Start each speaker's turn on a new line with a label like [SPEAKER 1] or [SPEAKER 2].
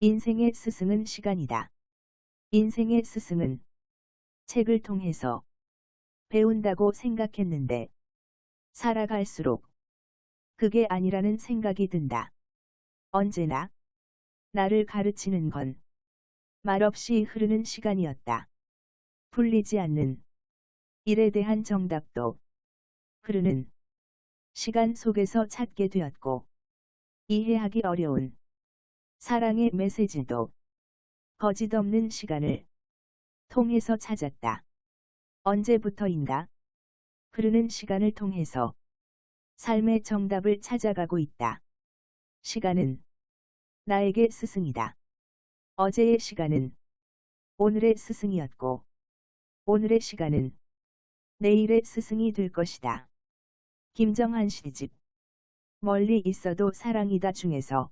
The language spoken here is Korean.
[SPEAKER 1] 인생의 스승은 시간이다. 인생의 스승은 책을 통해서 배운다고 생각했는데 살아갈수록 그게 아니라는 생각이 든다. 언제나 나를 가르치는 건 말없이 흐르는 시간이었다. 풀리지 않는 일에 대한 정답도 흐르는 시간 속에서 찾게 되었고 이해하기 어려운 사랑의 메시지도 거짓없는 시간을 통해서 찾았다. 언제부터인가 흐르는 시간을 통해서 삶의 정답을 찾아가고 있다. 시간은 나에게 스승이다. 어제의 시간은 오늘의 스승이었고 오늘의 시간은 내일의 스승이 될 것이다. 김정한 시집 멀리 있어도 사랑이다 중에서